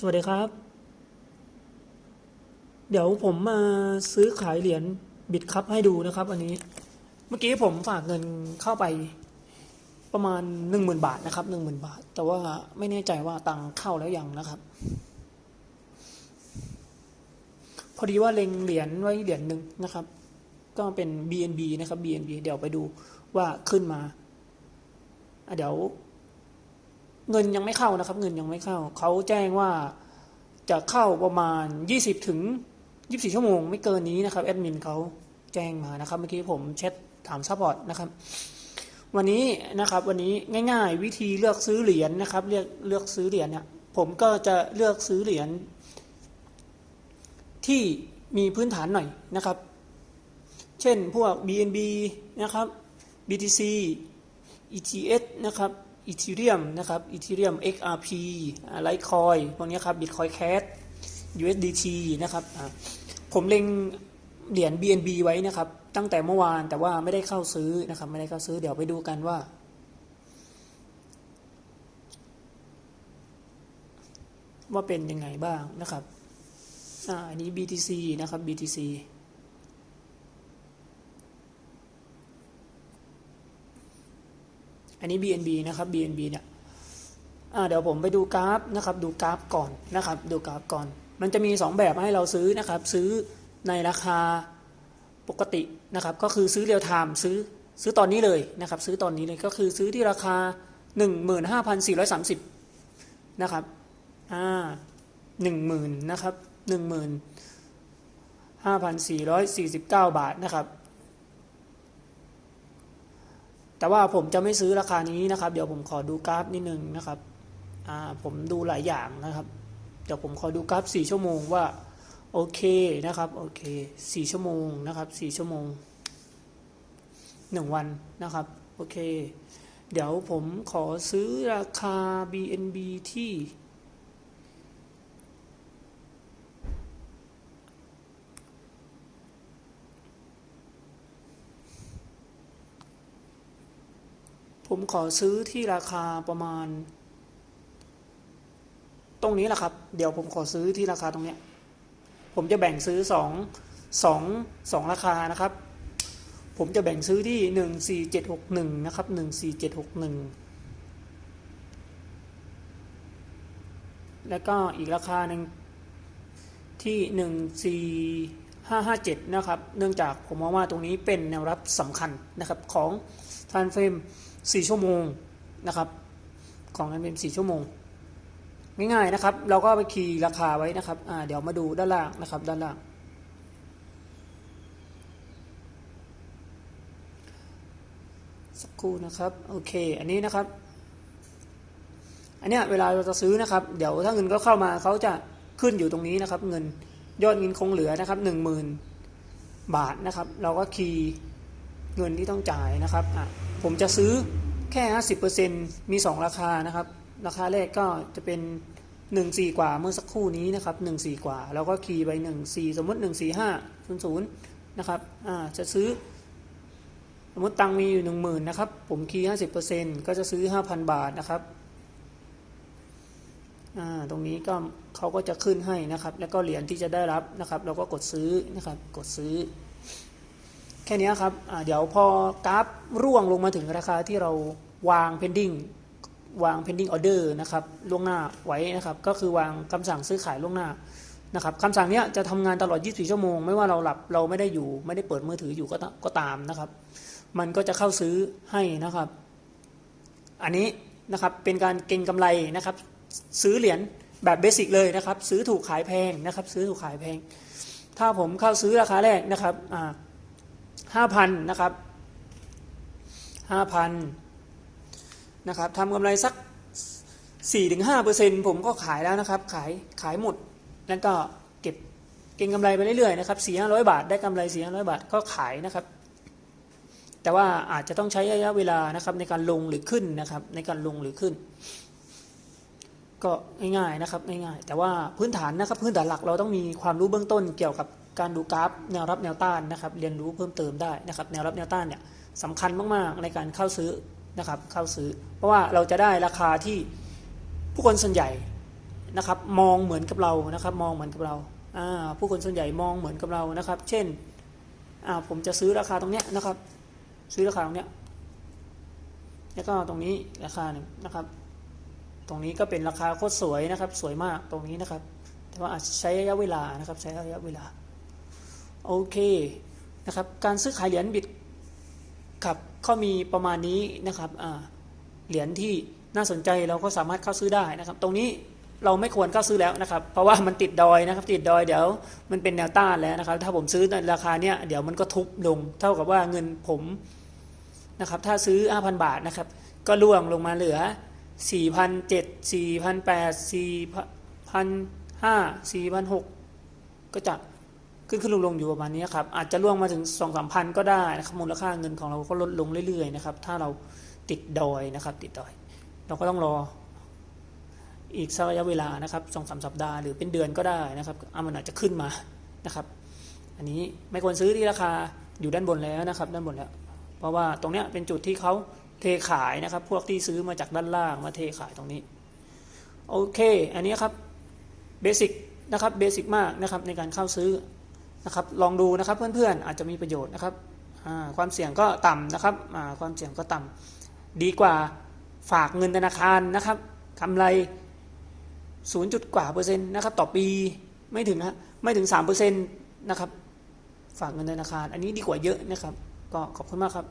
สวัสดีครับ เดี๋ยวผมมาซื้อขายเหรียญบิตคัพให้ดูนะครับวันนี้ เมื่อกี้ผมฝากเงินเข้าไปประมาณหนึ่งหมื่นบาทนะครับหนึ่งหมื่นบาท แต่ว่าไม่แน่ใจว่าตังเข้าแล้วยังนะครับ พอดีว่าเล็งเหรียญไว้เหรียญหนึ่งนะครับ ก็เป็น BNB นะครับ BNB เดี๋ยวไปดูว่าขึ้นมาเดี๋ยว เงินยังไม่เข้านะครับ เงินยังไม่เข้า เขาแจ้งว่าจะเข้าประมาณ 20 ถึง 24 ชั่วโมง ไม่เกินนี้นะครับแอดมินเขาแจ้งมานะครับเมื่อกี้ผมเช็ดถามซัพพอร์ตนะครับวันนี้นะครับวันนี้ง่ายๆ วิธีเลือกซื้อเหรียญนะครับเลือกเลือกซื้อเหรียญเนี่ยผมก็จะเลือกซื้อเหรียญที่มีพื้นฐานหน่อยนะครับ เช่นพวก BNB นะครับ BTC ETH นะครับ Ethereum นะครับ Ethereum XRP Litecoin พวกนี้ครับ Bitcoin Cash USDT นะครับผมเล็งเหรียญ BNB ไว้นะครับ ตั้งแต่เมื่อวานแต่ว่าไม่ได้เข้าซื้อนะครับ ไม่ได้เข้าซื้อเดี๋ยวไปดูกันว่า ว่าเป็นยังไงบ้างนะครับอ่าอันนี้ BTC นะครับ BTC อันนี้ BNB นะครับ BNB เนี่ยอ่าเดี๋ยวผมไปดูกราฟนะครับ ดูกราฟก่อนนะครับ ดูกราฟก่อน มันจะมี 2 แบบให้เราซื้อนะครับ ซื้อในราคาปกตินะครับ ก็คือซื้อเรียลไทม์ซื้อซื้อตอนนี้เลยนะครับ ซื้อตอนนี้เลยก็คือซื้อที่ราคา 15,430 นะครับอ่า10,000นะครับ15,449บาทนะครับ แต่ว่าผมจะไม่ซื้อราคานี้นะครับ เดี๋ยวผมขอดูกราฟนิดนึงนะครับผมดูหลายอย่างนะครับ เดี๋ยวผมขอดูกราฟ 4 ชั่วโมงว่าโอเคนะครับโอเค 4 ชั่วโมงนะครับ4ชั่วโมง 1 วันนะครับโอเค เดี๋ยวผมขอซื้อราคา BNB ที่ ผมขอซื้อที่ราคาประมาณ ตรงนี้แหละครับ เดี๋ยวผมขอซื้อที่ราคาตรงเนี้ย ผมจะแบ่งซื้อสองสองสองราคานะครับ ผมจะแบ่งซื้อที่หนึ่งสี่เจ็ดหกหนึ่งนะครับหนึ่งสี่เจ็ดหกหนึ่งแล้วก็อีกราคาหนึ่งที่หนึ่งสี่ห้าห้าเจ็ดนะครับ เนื่องจากผมมองว่าตรงนี้เป็นแนวรับสำคัญนะครับของทานเฟรม สี่ชั่วโมงนะครับของนั้นเป็นสี่ชั่วโมง ง่ายๆนะครับ เราก็ไปคีย์ราคาไว้นะครับเดี๋ยวมาดูด้านล่างนะครับด้านล่างสักครู่นะครับโอเคอันนี้นะครับ อันเนี้ยเวลาเราจะซื้อนะครับ เดี๋ยวถ้าเงินก็เข้ามาเขาจะขึ้นอยู่ตรงนี้นะครับ เงินยอดเงินคงเหลือนะครับหนึ่งหมื่นบาทนะครับ เราก็คีย์เงินที่ต้องจ่ายนะครับอะ ผมจะซื้อแค่ 50%มี 2 ราคานะครับ ราคาแรกก็จะเป็น 14 กว่าเมื่อสักครู่นี้นะครับ14 กว่า แล้วก็คีย์ไป 14 สมมติ 145 00นะครับอ่าจะซื้อ สมมติตังมีอยู่ 10,000นะครับ ผมคีย์50%ก็จะซื้อ 5,000 บาทนะครับอ่าตรงนี้ก็เขาก็จะขึ้นให้นะครับ แล้วก็เหรียญที่จะได้รับนะครับ เราก็กดซื้อนะครับ กดซื้อ แค่นี้ครับเดี๋ยวพอกราฟร่วงลงมาถึงราคาที่เราวาง pending วาง pending order นะครับล่วงหน้าไว้นะครับ ก็คือวางคำสั่งซื้อขายล่วงหน้านะครับคำสั่งนี้จะทำงานตลอด 24 ชั่วโมง ไม่ว่าเราหลับเราไม่ได้อยู่ ไม่ได้เปิดมือถืออยู่ก็ตก็ตามนะครับ มันก็จะเข้าซื้อให้นะครับ อันนี้นะครับเป็นการเก็งกำไรนะครับ ซื้อเหรียญแบบเบสิกเลยนะครับ ซื้อถูกขายแพงนะครับ ซื้อถูกขายแพง ถ้าผมเข้าซื้อราคาแรกนะครับอ่า ห้าพันนะครับห้าพันนะครับทำกำไรสักสี่ถึงห้าเปอร์เซ็นผมก็ขายแล้วนะครับ ขายขายหมด แล้วก็เก็บเก็งกำไรไปเรื่อยๆนะครับสี่ห้าร้อยบาทได้กำไรสี่ห้าร้อยบาทก็ขายนะครับ แต่ว่าอาจจะต้องใช้ระยะเวลานะครับในการลงหรือขึ้นนะครับ ในการลงหรือขึ้น ก็ง่ายๆนะครับง่ายๆแต่ว่าพื้นฐานนะครับพื้นฐานหลักเราต้องมีความรู้เบื้องต้นเกี่ยวกับ การดูกราฟแนวรับแนวต้านนะครับ เรียนรู้เพิ่มเติมได้นะครับ แนวรับแนวต้านเนี่ยสำคัญมากๆในการเข้าซื้อนะครับเข้าซื้อ เพราะว่าเราจะได้ราคาที่ผู้คนส่วนใหญ่นะครับมองเหมือนกับเรานะครับ มองเหมือนกับเราผู้คนส่วนใหญ่มองเหมือนกับเรานะครับ เช่นผมจะซื้อราคาตรงเนี้ยนะครับ ซื้อราคาตรงเนี้ยแล้วก็ตรงนี้ราคาหนึ่งนะครับ ตรงนี้ก็เป็นราคาโคตรสวยนะครับ สวยมากตรงนี้นะครับ แต่ว่าอาจใช้ระยะเวลานะครับ ใช้ระยะเวลา โอเคนะครับการซื้อขายเหรียญบิตครับก็มีประมาณนี้นะครับเหรียญที่น่าสนใจเราก็สามารถเข้าซื้อได้นะครับ ตรงนี้เราไม่ควรเข้าซื้อแล้วนะครับ เพราะว่ามันติดดอยนะครับ ติดดอยเดี๋ยวมันเป็นแนวต้านแล้วนะครับ ถ้าผมซื้อในราคาเนี้ยเดี๋ยวมันก็ทุบลง เท่ากับว่าเงินผมนะครับ ถ้าซื้อ 5,000 บาทนะครับ ก็ล่วงลงมาเหลือ 4,700 4,800 4,500 4,600 ก็จะ ขึ้นขึ้นลงลงอยู่ประมาณนี้ครับอาจจะล่วงมาถึงสองสามพันก็ได้นะครับมูลค่าเงินของเราก็ลดลงเรื่อยๆนะครับถ้าเราติดดอยนะครับ ติดดอย เราก็ต้องรออีกสักระยะเวลานะครับสองสามสัปดาห์หรือเป็นเดือนก็ได้นะครับอะมันอาจจะขึ้นมานะครับ อันนี้ไม่ควรซื้อที่ราคาอยู่ด้านบนแล้วนะครับ ด้านบนแล้ว เพราะว่าตรงเนี้ยเป็นจุดที่เขาเทขายนะครับ พวกที่ซื้อมาจากด้านล่างมาเทขายตรงนี้โอเค อันนี้ครับเบสิกนะครับเบสิกมากนะครับในการเข้าซื้อ นะครับลองดูนะครับเพื่อนๆอาจจะมีประโยชน์นะครับความเสี่ยงก็ต่ำนะครับความเสี่ยงก็ต่ำดีกว่าฝากเงินธนาคารนะครับกำไร0จุดกว่าเปอร์เซ็นต์นะครับต่อปีไม่ถึงนะไม่ถึง3เปอร์เซ็นต์นะครับฝากเงินธนาคาร อันนี้ดีกว่าเยอะนะครับ ก็ขอบคุณมากครับ